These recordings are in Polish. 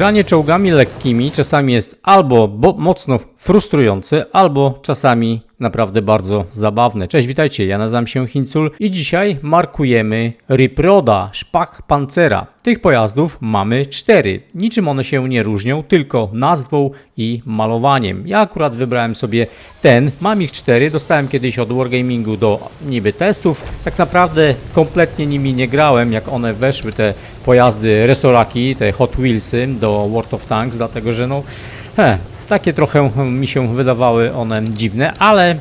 Granie czołgami lekkimi czasami jest albo bo mocno frustrujące, albo czasami naprawdę bardzo zabawne. Cześć, witajcie, ja nazywam się Hincul i dzisiaj markujemy Riproda, szpak pancera. Tych pojazdów mamy cztery. Niczym one się nie różnią, tylko nazwą i malowaniem. Ja akurat wybrałem sobie ten, mam ich cztery, dostałem kiedyś od Wargamingu do niby testów. Tak naprawdę kompletnie nimi nie grałem, jak one weszły, te pojazdy resoraki, te Hot Wheelsy do World of Tanks, dlatego że no, takie trochę mi się wydawały one dziwne, ale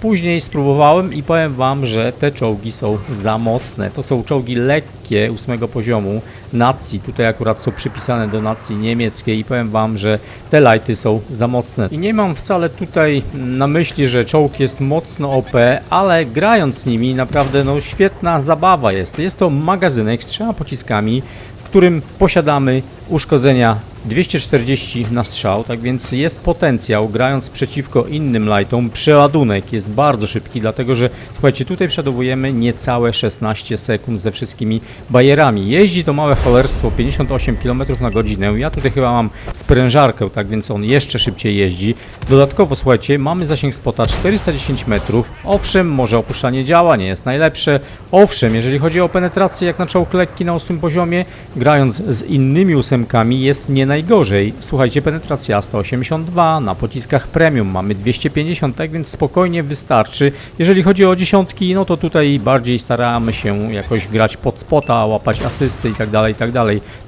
później spróbowałem i powiem Wam, że te czołgi są za mocne. To są czołgi lekkie ósmego poziomu nacji. Tutaj akurat są przypisane do nacji niemieckiej i powiem Wam, że te lighty są za mocne. I nie mam wcale tutaj na myśli, że czołg jest mocno OP, ale grając z nimi naprawdę no świetna zabawa jest. Jest to magazynek z trzema pociskami, w którym posiadamy uszkodzenia 240 na strzał, tak więc jest potencjał, grając przeciwko innym lightom, przeładunek jest bardzo szybki, dlatego że słuchajcie, tutaj przeładowujemy niecałe 16 sekund ze wszystkimi bajerami. Jeździ to małe cholerstwo 58 km na godzinę, ja tutaj chyba mam sprężarkę, tak więc on jeszcze szybciej jeździ. Dodatkowo słuchajcie, mamy zasięg spota 410 metrów, owszem, może opuszczanie działa nie jest najlepsze, owszem, jeżeli chodzi o penetrację jak na czołg lekki na 8 poziomie, grając z innymi ósemkami jest nie najgorzej. Słuchajcie, penetracja 182, na pociskach premium mamy 250, tak więc spokojnie wystarczy. Jeżeli chodzi o dziesiątki, no to tutaj bardziej staramy się jakoś grać pod spota, łapać asysty i tak dalej, i tak.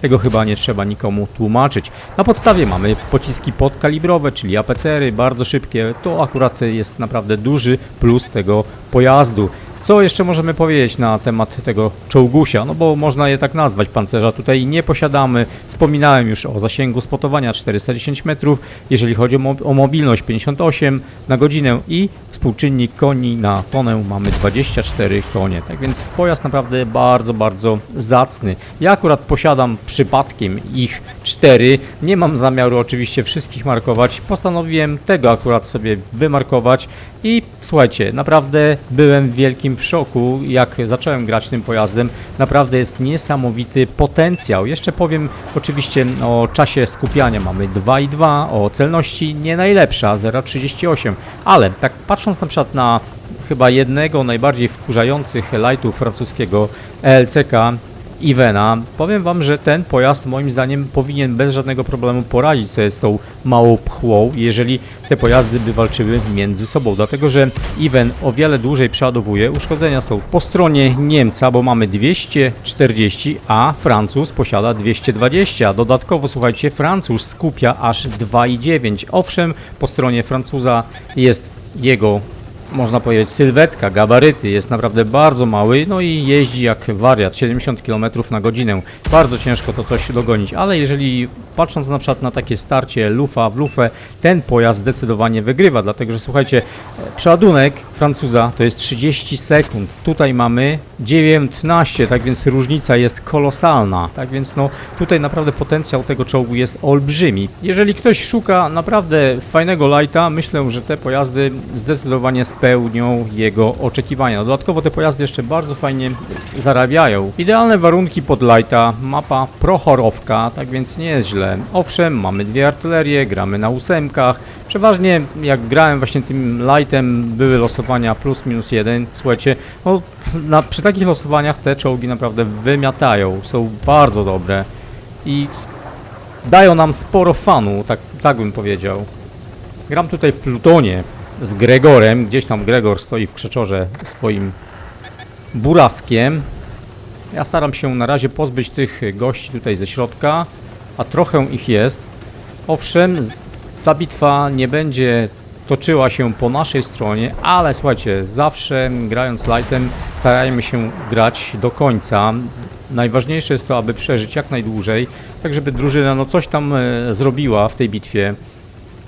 Tego chyba nie trzeba nikomu tłumaczyć. Na podstawie mamy pociski podkalibrowe, czyli APCR-y, bardzo szybkie. To akurat jest naprawdę duży plus tego pojazdu. Co jeszcze możemy powiedzieć na temat tego czołgusia? No bo można je tak nazwać, pancerza tutaj nie posiadamy. Wspominałem już o zasięgu spotowania 410 metrów, jeżeli chodzi o, mo o mobilność 58 na godzinę i współczynnik koni na tonę mamy 24 konie. Tak więc pojazd naprawdę bardzo, bardzo zacny. Ja akurat posiadam przypadkiem ich 4. Nie mam zamiaru oczywiście wszystkich markować. Postanowiłem tego akurat sobie wymarkować i słuchajcie, naprawdę byłem wielkim w szoku, jak zacząłem grać tym pojazdem. Naprawdę jest niesamowity potencjał. Jeszcze powiem oczywiście o czasie skupiania. Mamy 2,2, o celności nie najlepsza, 0,38, ale tak patrząc na przykład na chyba jednego najbardziej wkurzających lightów francuskiego LCK, Ivena. Powiem Wam, że ten pojazd moim zdaniem powinien bez żadnego problemu poradzić sobie z tą małą pchłą, jeżeli te pojazdy by walczyły między sobą. Dlatego, że Iven o wiele dłużej przeładowuje. Uszkodzenia są po stronie Niemca, bo mamy 240, a Francuz posiada 220. Dodatkowo, słuchajcie, Francuz skupia aż 2,9. Owszem, po stronie Francuza jest jego można powiedzieć, sylwetka, gabaryty. Jest naprawdę bardzo mały, no i jeździ jak wariat, 70 km na godzinę. Bardzo ciężko to coś dogonić, ale jeżeli patrząc na przykład na takie starcie lufa w lufę, ten pojazd zdecydowanie wygrywa, dlatego że słuchajcie, przeładunek Francuza to jest 30 sekund, tutaj mamy 19, tak więc różnica jest kolosalna, tak więc no tutaj naprawdę potencjał tego czołgu jest olbrzymi. Jeżeli ktoś szuka naprawdę fajnego lighta, myślę, że te pojazdy zdecydowanie spełnią jego oczekiwania. Dodatkowo te pojazdy jeszcze bardzo fajnie zarabiają. Idealne warunki pod lighta, mapa prochorowka, tak więc nie jest źle. Owszem, mamy dwie artylerie, gramy na ósemkach. Przeważnie jak grałem właśnie tym lightem były losowania plus minus jeden. Słuchajcie, no, na, przy takich losowaniach te czołgi naprawdę wymiatają, są bardzo dobre i dają nam sporo fanu, tak, tak bym powiedział. Gram tutaj w Plutonie z Gregorem. Gdzieś tam Gregor stoi w krzeczorze swoim buraskiem. Ja staram się na razie pozbyć tych gości tutaj ze środka, a trochę ich jest. Owszem, ta bitwa nie będzie toczyła się po naszej stronie, ale słuchajcie, zawsze grając lightem starajmy się grać do końca. Najważniejsze jest to, aby przeżyć jak najdłużej, tak żeby drużyna no coś tam e, zrobiła w tej bitwie.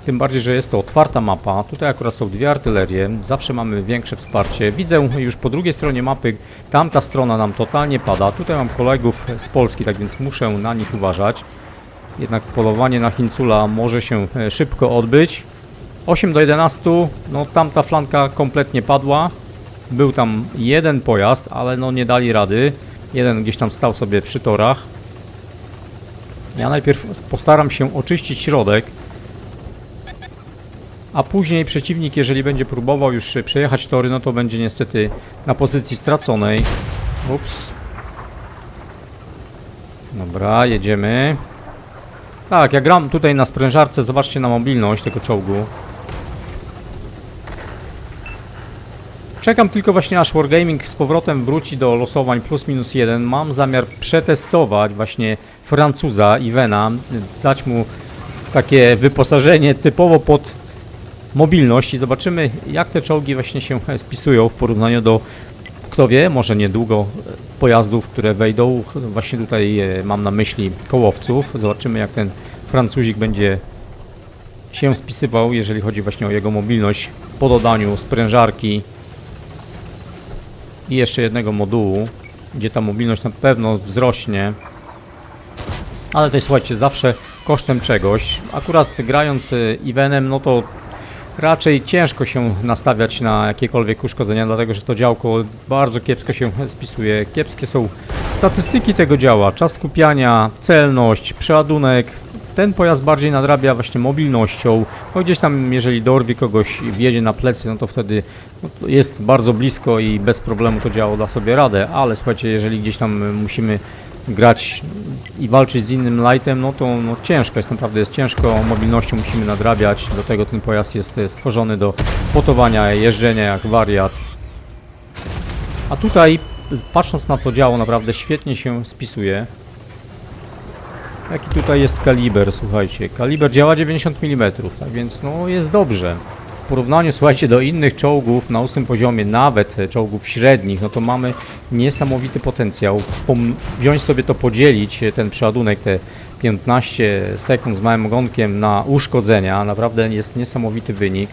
Tym bardziej, że jest to otwarta mapa. Tutaj akurat są dwie artylerie. Zawsze mamy większe wsparcie. Widzę już po drugiej stronie mapy, tamta strona nam totalnie pada. Tutaj mam kolegów z Polski, tak więc muszę na nich uważać. Jednak polowanie na Hincula może się e, szybko odbyć. 8 do 11, no tamta flanka kompletnie padła. Był tam jeden pojazd, ale no nie dali rady. Jeden gdzieś tam stał sobie przy torach. Ja najpierw postaram się oczyścić środek, a później przeciwnik, jeżeli będzie próbował już przejechać tory, no to będzie niestety na pozycji straconej. Ups. Dobra, jedziemy. Tak, ja gram tutaj na sprężarce, zobaczcie na mobilność tego czołgu. Czekam tylko właśnie aż Wargaming z powrotem wróci do losowań plus minus jeden. Mam zamiar przetestować właśnie Francuza Ivena, dać mu takie wyposażenie typowo pod mobilność i zobaczymy jak te czołgi właśnie się spisują w porównaniu do kto wie, może niedługo pojazdów, które wejdą. Właśnie tutaj e, mam na myśli kołowców. Zobaczymy jak ten Francuzik będzie się spisywał, jeżeli chodzi właśnie o jego mobilność po dodaniu sprężarki i jeszcze jednego modułu, gdzie ta mobilność na pewno wzrośnie. Ale to jest słuchajcie, zawsze kosztem czegoś. Akurat grając Evenem, no to raczej ciężko się nastawiać na jakiekolwiek uszkodzenia, dlatego że to działko bardzo kiepsko się spisuje. Kiepskie są statystyki tego działa, czas skupiania, celność, przeładunek. Ten pojazd bardziej nadrabia właśnie mobilnością. No gdzieś tam, jeżeli dorwie kogoś i wjedzie na plecy, no to wtedy no jest bardzo blisko i bez problemu to działo da sobie radę, ale słuchajcie, jeżeli gdzieś tam musimy grać i walczyć z innym lightem, no to no, ciężko jest, naprawdę jest ciężko, mobilnością musimy nadrabiać, do tego ten pojazd jest stworzony do spotowania, jeżdżenia jak wariat. A tutaj, patrząc na to działo, naprawdę świetnie się spisuje. Jaki tutaj jest kaliber, słuchajcie, kaliber działa 90 mm, tak więc no jest dobrze. W porównaniu, słuchajcie, do innych czołgów na ósmym poziomie, nawet czołgów średnich, no to mamy niesamowity potencjał. Pom wziąć sobie to, podzielić ten przeładunek, te 15 sekund z małym ogonkiem na uszkodzenia, naprawdę jest niesamowity wynik.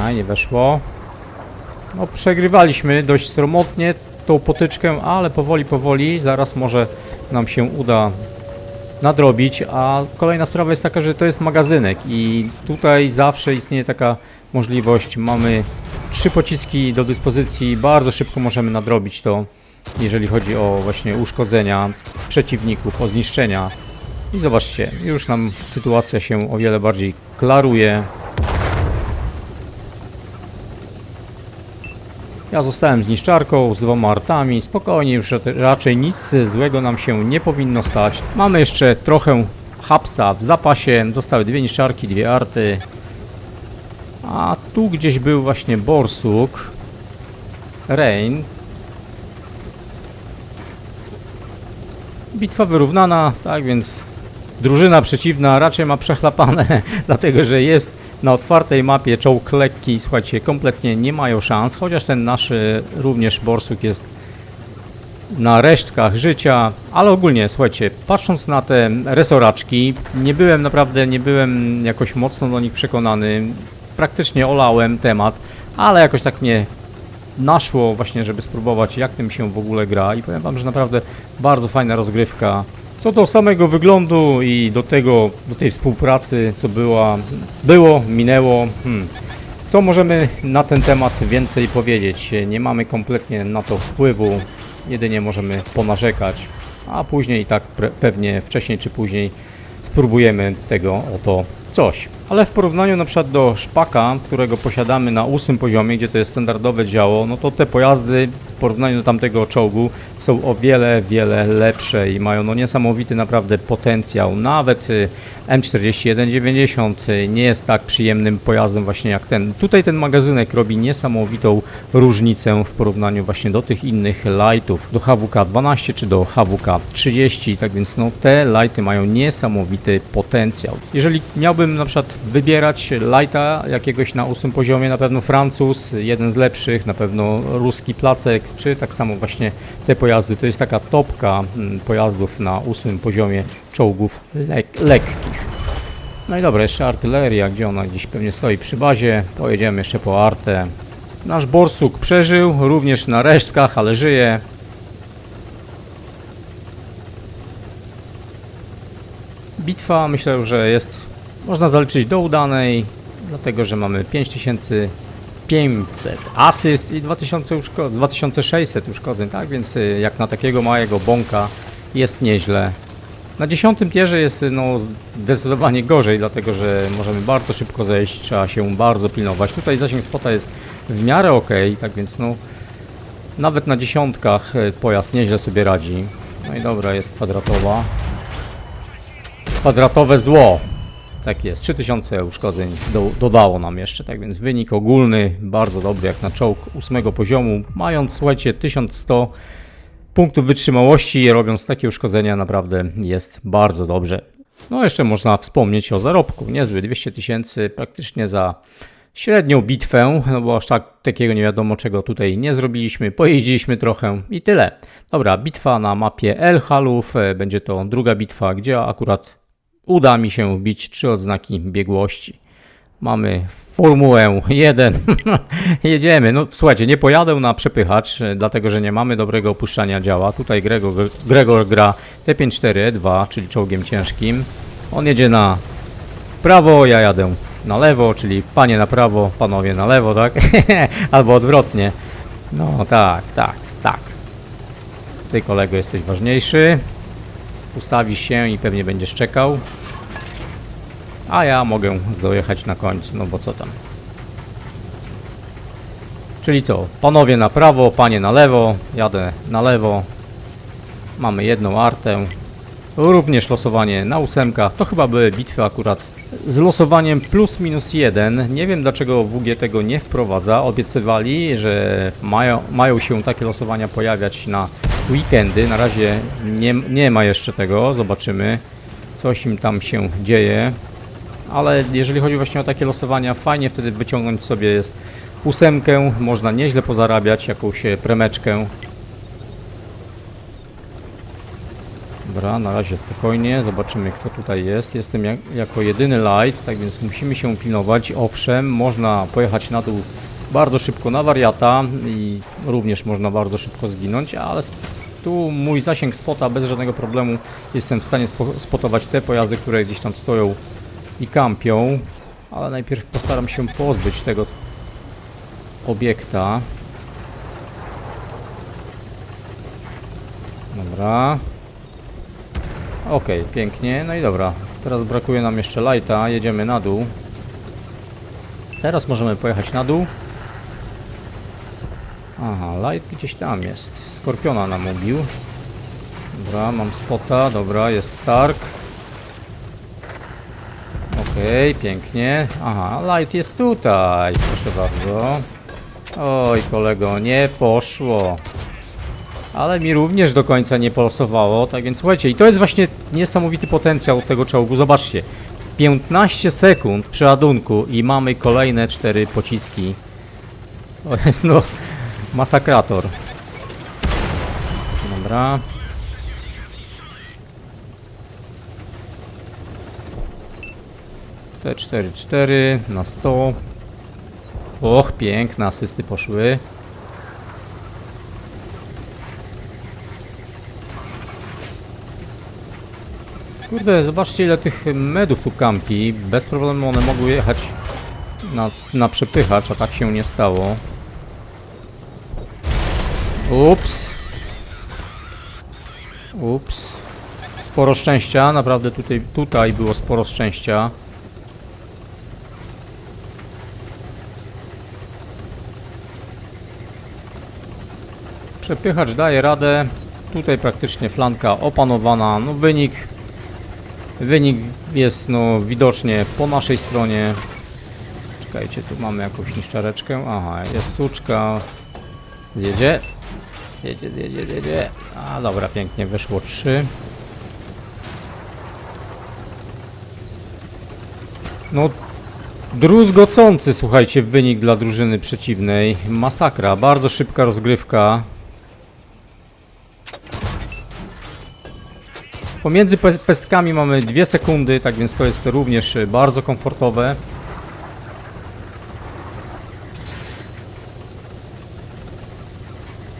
A, nie weszło. No, przegrywaliśmy dość sromotnie tą potyczkę, ale powoli, powoli, zaraz może nam się uda nadrobić, a kolejna sprawa jest taka, że to jest magazynek i tutaj zawsze istnieje taka możliwość, mamy trzy pociski do dyspozycji, bardzo szybko możemy nadrobić to, jeżeli chodzi o właśnie uszkodzenia przeciwników, o zniszczenia. I zobaczcie, już nam sytuacja się o wiele bardziej klaruje. Ja zostałem z niszczarką, z dwoma artami, spokojnie, już raczej nic złego nam się nie powinno stać. Mamy jeszcze trochę hapsa w zapasie, zostały dwie niszczarki, dwie arty. A tu gdzieś był właśnie borsuk. Rain. Bitwa wyrównana, tak więc drużyna przeciwna raczej ma przechlapane, dlatego że jest na otwartej mapie czołg lekki, słuchajcie, kompletnie nie mają szans, chociaż ten nasz również borsuk jest na resztkach życia, ale ogólnie, słuchajcie, patrząc na te resoraczki, nie byłem naprawdę, nie byłem jakoś mocno do nich przekonany, praktycznie olałem temat, ale jakoś tak mnie naszło właśnie, żeby spróbować jak tym się w ogóle gra i powiem wam, że naprawdę bardzo fajna rozgrywka. Co do samego wyglądu i do tego, do tej współpracy, co była, było, minęło, hmm. to możemy na ten temat więcej powiedzieć. Nie mamy kompletnie na to wpływu, jedynie możemy ponarzekać, a później tak pewnie wcześniej czy później spróbujemy tego oto coś. Ale w porównaniu na przykład do szpaka, którego posiadamy na ósmym poziomie, gdzie to jest standardowe działo, no to te pojazdy w porównaniu do tamtego czołgu są o wiele, wiele lepsze i mają no niesamowity naprawdę potencjał. Nawet y, M4190 y, nie jest tak przyjemnym pojazdem właśnie jak ten. Tutaj ten magazynek robi niesamowitą różnicę w porównaniu właśnie do tych innych lightów, do HWK12 czy do HWK30, tak więc no te lighty mają niesamowity potencjał. Jeżeli miałbym na przykład wybierać lighta jakiegoś na ósmym poziomie, na pewno Francuz, jeden z lepszych, na pewno ruski placek, czy tak samo właśnie te pojazdy. To jest taka topka mm, pojazdów na ósmym poziomie czołgów lek lekkich. No i dobra, jeszcze artyleria, gdzie ona gdzieś pewnie stoi przy bazie. Pojedziemy jeszcze po artę. Nasz borsuk przeżył, również na resztkach, ale żyje. Bitwa myślę, że jest, można zaliczyć do udanej, dlatego że mamy 5000 1500 asyst i 2000 uszko- 2600 uszkodzeń, tak więc y, jak na takiego małego bąka jest nieźle. Na dziesiątym tierze jest no, zdecydowanie gorzej, dlatego że możemy bardzo szybko zejść, trzeba się bardzo pilnować. Tutaj zasięg spota jest w miarę ok, tak więc no nawet na dziesiątkach y, pojazd nieźle sobie radzi. No i dobra, jest kwadratowa. Kwadratowe zło. Tak jest, 3000 uszkodzeń do, dodało nam jeszcze, tak więc wynik ogólny bardzo dobry jak na czołg ósmego poziomu, mając słuchajcie 1100 punktów wytrzymałości, robiąc takie uszkodzenia naprawdę jest bardzo dobrze. No jeszcze można wspomnieć o zarobku, niezły 200 tysięcy praktycznie za średnią bitwę, no bo aż tak takiego nie wiadomo czego tutaj nie zrobiliśmy, pojeździliśmy trochę i tyle. Dobra, bitwa na mapie El Halów, e, będzie to druga bitwa, gdzie akurat uda mi się wbić trzy odznaki biegłości. Mamy Formułę 1. Jedziemy. No słuchajcie, nie pojadę na przepychacz, e, dlatego że nie mamy dobrego opuszczania działa. Tutaj Gregor, Gregor gra T54E2, czyli czołgiem ciężkim. On jedzie na prawo, ja jadę na lewo, czyli panie na prawo, panowie na lewo, tak? Albo odwrotnie. No tak, tak, tak. Ty kolego jesteś ważniejszy. Ustawisz się i pewnie będziesz czekał. A ja mogę dojechać na końcu, no bo co tam. Czyli co? Panowie na prawo, panie na lewo. Jadę na lewo. Mamy jedną artę. Również losowanie na ósemkach. To chyba były bitwy akurat z losowaniem plus minus jeden. Nie wiem dlaczego WG tego nie wprowadza. Obiecywali, że mają, mają się takie losowania pojawiać na weekendy. Na razie nie, nie ma jeszcze tego. Zobaczymy. Coś im tam się dzieje. Ale jeżeli chodzi właśnie o takie losowania, fajnie wtedy wyciągnąć sobie jest ósemkę. Można nieźle pozarabiać jakąś premeczkę. Dobra, na razie spokojnie, zobaczymy kto tutaj jest. Jestem jak, jako jedyny light, tak więc musimy się pilnować. Owszem, można pojechać na dół bardzo szybko na wariata i również można bardzo szybko zginąć, ale tu mój zasięg spota bez żadnego problemu jestem w stanie spo- spotować te pojazdy, które gdzieś tam stoją i kampią. Ale najpierw postaram się pozbyć tego obiekta. Dobra. Okej, pięknie. No i dobra. Teraz brakuje nam jeszcze lighta. Jedziemy na dół. Teraz możemy pojechać na dół. Aha, light gdzieś tam jest. Skorpiona nam ubił. Dobra, mam spota. Dobra, jest Stark. Okej, pięknie. Aha, light jest tutaj. Proszę bardzo. Oj, kolego, nie poszło. Ale mi również do końca nie polosowało, tak więc słuchajcie, i to jest właśnie niesamowity potencjał tego czołgu. Zobaczcie, 15 sekund przeładunku i mamy kolejne 4 pociski. To jest no masakrator. Dobra. Te 4 4 na 100. Och, piękne asysty poszły. Kurde, zobaczcie ile tych medów tu kampi. Bez problemu one mogły jechać na, na przepychacz, a tak się nie stało. Ups. Ups. Sporo szczęścia, naprawdę tutaj, tutaj było sporo szczęścia. Przepychacz daje radę. Tutaj praktycznie flanka opanowana. No wynik Wynik jest no widocznie po naszej stronie. Czekajcie, tu mamy jakąś niszczareczkę. Aha, jest suczka. Zjedzie. Zjedzie, zjedzie, zjedzie. A dobra, pięknie wyszło 3. No druzgocący, słuchajcie, wynik dla drużyny przeciwnej. Masakra, bardzo szybka rozgrywka. Pomiędzy pe- pestkami mamy 2 sekundy, tak więc to jest również bardzo komfortowe.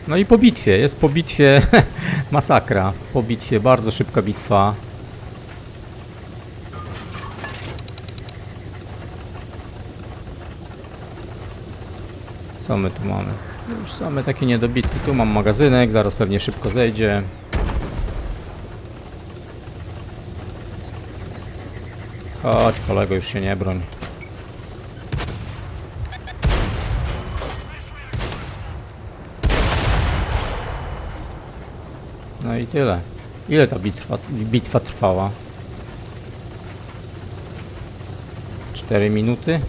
No i po bitwie, jest po bitwie masakra. Po bitwie, bardzo szybka bitwa. Co my tu mamy? Już same takie niedobitki. Tu mam magazynek, zaraz pewnie szybko zejdzie. Chodź kolego, już się nie broń. No i tyle. Ile ta bitwa, bitwa trwała? 4 minuty?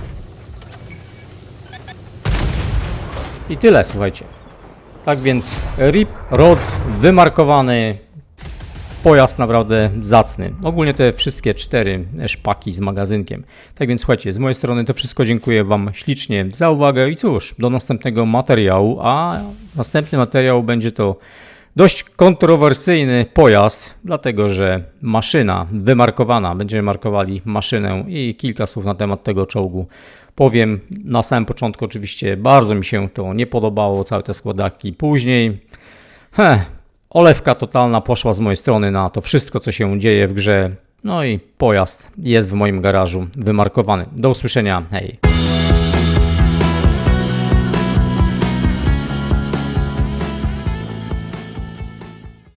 I tyle, słuchajcie. Tak więc RIP Road wymarkowany. Pojazd naprawdę zacny. Ogólnie te wszystkie cztery szpaki z magazynkiem. Tak więc słuchajcie, z mojej strony to wszystko. Dziękuję Wam ślicznie za uwagę i cóż, do następnego materiału. A następny materiał będzie to dość kontrowersyjny pojazd, dlatego że maszyna wymarkowana, będziemy markowali maszynę i kilka słów na temat tego czołgu. Powiem na samym początku, oczywiście bardzo mi się to nie podobało, całe te składaki. Później, heh, olewka totalna poszła z mojej strony na to wszystko, co się dzieje w grze. No i pojazd jest w moim garażu wymarkowany. Do usłyszenia, hej.